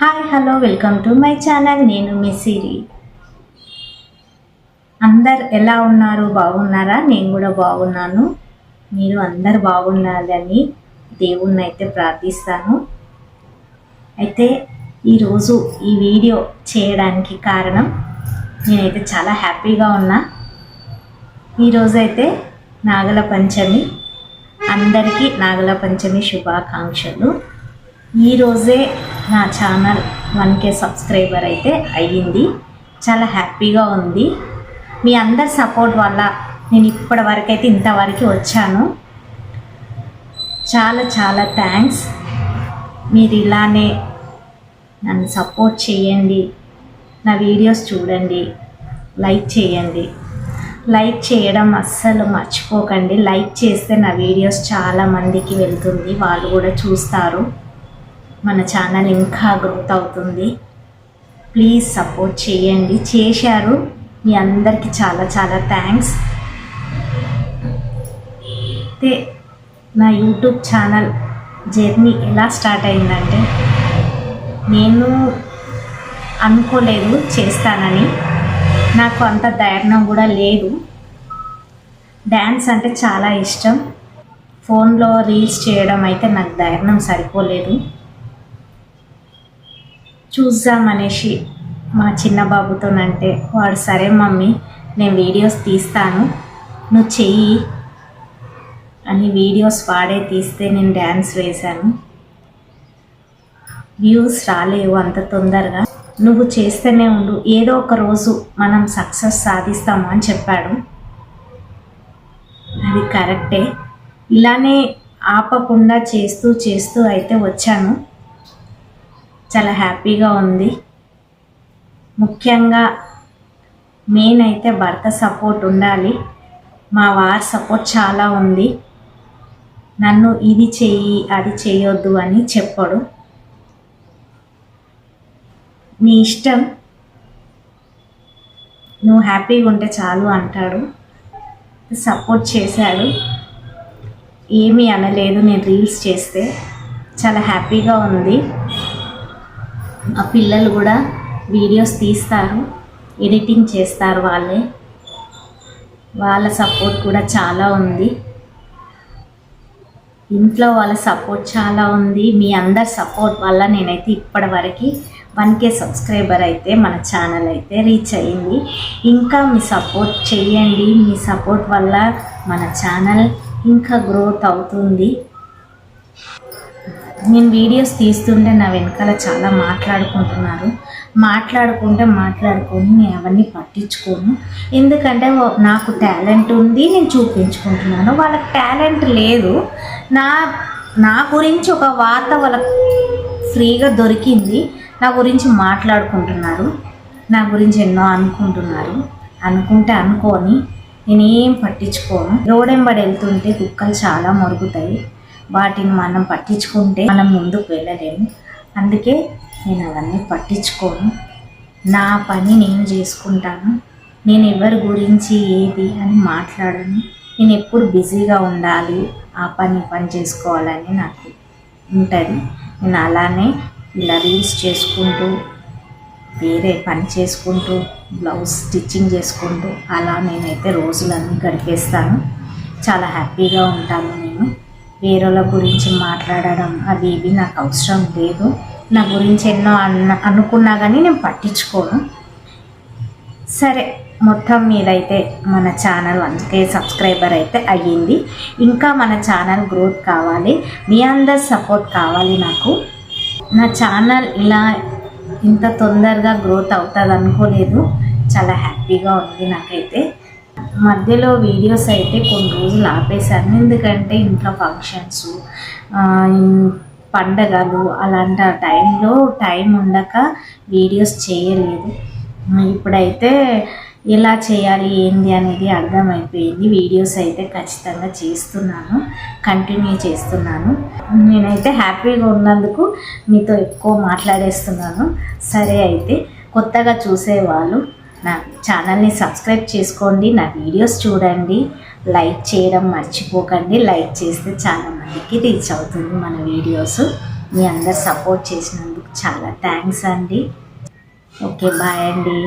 Hi hello welcome to my channel నేను మీ సిరి. అందరు ఎలా ఉన్నారు? బాగున్నారా? నేను కూడా బాగున్నాను. మీరు అందరు బాగున్నారని దేవుణ్ణి అయితే ప్రార్థిస్తాను. అయితే ఈరోజు ఈ వీడియో చేయడానికి కారణం నేనైతే చాలా హ్యాపీగా ఉన్నా. ఈరోజైతే నాగల పంచమి. అందరికీ నాగల పంచమి శుభాకాంక్షలు. ఈరోజే నా ఛానల్ వన్ కే సబ్స్క్రైబర్ అయితే అయ్యింది. చాలా హ్యాపీగా ఉంది. మీ అందరి సపోర్ట్ వల్ల నేను ఇప్పటి వరకు అయితే ఇంతవరకు వచ్చాను. చాలా చాలా థ్యాంక్స్. మీరు ఇలానే నన్ను సపోర్ట్ చేయండి. నా వీడియోస్ చూడండి. లైక్ చేయండి. లైక్ చేయడం అస్సలు మర్చిపోకండి. లైక్ చేస్తే నా వీడియోస్ చాలా మందికి వెళ్తుంది. వాళ్ళు కూడా చూస్తారు. మన ఛానల్ ఇంకా గ్రోత్ అవుతుంది ప్లీజ్ సపోర్ట్ చేయండి. చేశారు. మీ అందరికీ చాలా చాలా థ్యాంక్స్. అయితే నా యూట్యూబ్ ఛానల్ జర్నీ ఎలా స్టార్ట్ అయిందంటే నేను అనుకోలేదు చేస్తానని. నాకు అంత ధైర్యం కూడా లేదు. డ్యాన్స్ అంటే చాలా ఇష్టం. ఫోన్లో రీల్స్ చేయడం అయితే నాకు ధైర్యం సరిపోలేదు. చూద్దామనేసి మా చిన్న బాబుతోనంటే. వాడు సరే మమ్మీ నేను వీడియోస్ తీస్తాను. నువ్వు చెయ్యి అని వీడియోస్ వాడే తీస్తే నేను డ్యాన్స్ వేశాను. వ్యూస్ రాలేవు అంత తొందరగా. నువ్వు చేస్తూనే ఉండు. ఏదో ఒక రోజు మనం సక్సెస్ సాధిస్తాము అని చెప్పాడు. అది కరెక్టే. ఇలానే ఆపకుండా చేస్తూ చేస్తూ అయితే వచ్చాను. చాలా హ్యాపీగా ఉంది. ముఖ్యంగా మెయిన్ అయితే భర్త సపోర్ట్ ఉండాలి. మా వారి సపోర్ట్ చాలా ఉంది. నన్ను ఇది చెయ్యి అది చేయొద్దు అని చెప్పడు. నీ ఇష్టం. నువ్వు హ్యాపీగా ఉంటే చాలు అంటాడు. సపోర్ట్ చేశాడు. ఏమీ అనలేదు నేను రీల్స్ చేస్తే. చాలా హ్యాపీగా ఉంది. ఆ పిల్లలు కూడా వీడియోస్ తీస్తారు ఎడిటింగ్ చేస్తారు వాళ్ళే. వాళ్ళ సపోర్ట్ కూడా చాలా ఉంది. ఇంట్లో వాళ్ళ సపోర్ట్ చాలా ఉంది. మీ అందరి సపోర్ట్ వల్ల నేనైతే ఇప్పటివరకు వన్ కే సబ్స్క్రైబర్ అయితే మన ఛానల్ అయితే రీచ్ అయ్యింది ఇంకా మీ సపోర్ట్ చేయండి. మీ సపోర్ట్ వల్ల మన ఛానల్ ఇంకా గ్రోత్ అవుతుంది. నేను వీడియోస్ తీస్తుంటే నా వెనకాల చాలా మాట్లాడుకుంటున్నారు. మాట్లాడుకుంటే మాట్లాడుకొని నేను అవన్నీ పట్టించుకోను. ఎందుకంటే నాకు టాలెంట్ ఉంది నేను చూపించుకుంటున్నాను. వాళ్ళకి టాలెంట్ లేదు. నా నా గురించి ఒక వార్త వాళ్ళకి ఫ్రీగా దొరికింది. నా గురించి మాట్లాడుకుంటున్నారు. నా గురించి ఎన్నో అనుకుంటున్నారు. అనుకుంటే అనుకోని నేనేం పట్టించుకోను. రోడెంబడి వెళ్తుంటే కుక్కలు చాలా మరుగుతాయి. వాటిని మనం పట్టించుకుంటే మనం ముందుకు వెళ్ళలేము. అందుకే నేను అవన్నీ పట్టించుకోను. నా పని నేను చేసుకుంటాను. నేను ఎవరి గురించి ఏది అని మాట్లాడను. నేను ఎప్పుడు బిజీగా ఉండాలి. ఆ పని పని చేసుకోవాలని నాకు ఉంటుంది. నేను అలానే ఇలా రీల్స్ చేసుకుంటూ వేరే పని చేసుకుంటూ బ్లౌజ్ స్టిచ్చింగ్ చేసుకుంటూ అలా నేనైతే రోజులన్నీ గడిపేస్తాను. చాలా హ్యాపీగా ఉంటాను నేను. వేరేల గురించి మాట్లాడడం అవి ఇవి నాకు అవసరం లేదు. నా గురించి ఎన్నో అన్న అనుకున్నా కానీ నేను పట్టించుకోను. సరే మొత్తం మీదైతే మన ఛానల్ అందుకే సబ్స్క్రైబర్ అయితే అయ్యింది. ఇంకా మన ఛానల్ గ్రోత్ కావాలి. మీ అందరి సపోర్ట్ కావాలి నాకు. నా ఛానల్ ఇలా ఇంత తొందరగా గ్రోత్ అవుతుంది అనుకోలేదు చాలా హ్యాపీగా ఉంది నాకైతే. మధ్యలో వీడియోస్ అయితే కొన్ని రోజులు ఆపేశాను. ఎందుకంటే ఇంట్లో ఫంక్షన్స్ పండగలు అలాంటి టైంలో టైం ఉండక వీడియోస్ చేయలేదు. ఇప్పుడైతే ఎలా చేయాలి ఏంది అనేది అర్థమైపోయింది. వీడియోస్ అయితే ఖచ్చితంగా చేస్తున్నాను కంటిన్యూ చేస్తున్నాను. నేనైతే హ్యాపీగా ఉన్నందుకు మీతో ఎక్కువ మాట్లాడేస్తున్నాను. సరే అయితే కొత్తగా చూసేవాళ్ళు నా ఛానల్ని సబ్స్క్రైబ్ చేసుకోండి నా వీడియోస్ చూడండి లైక్ చేయడం మర్చిపోకండి. లైక్ చేస్తే చాలా మందికి రీచ్ అవుతుంది మన వీడియోస్. మీ అందరు సపోర్ట్ చేసినందుకు చాలా థ్యాంక్స్ అండి. ఓకే బాయ్ అండి.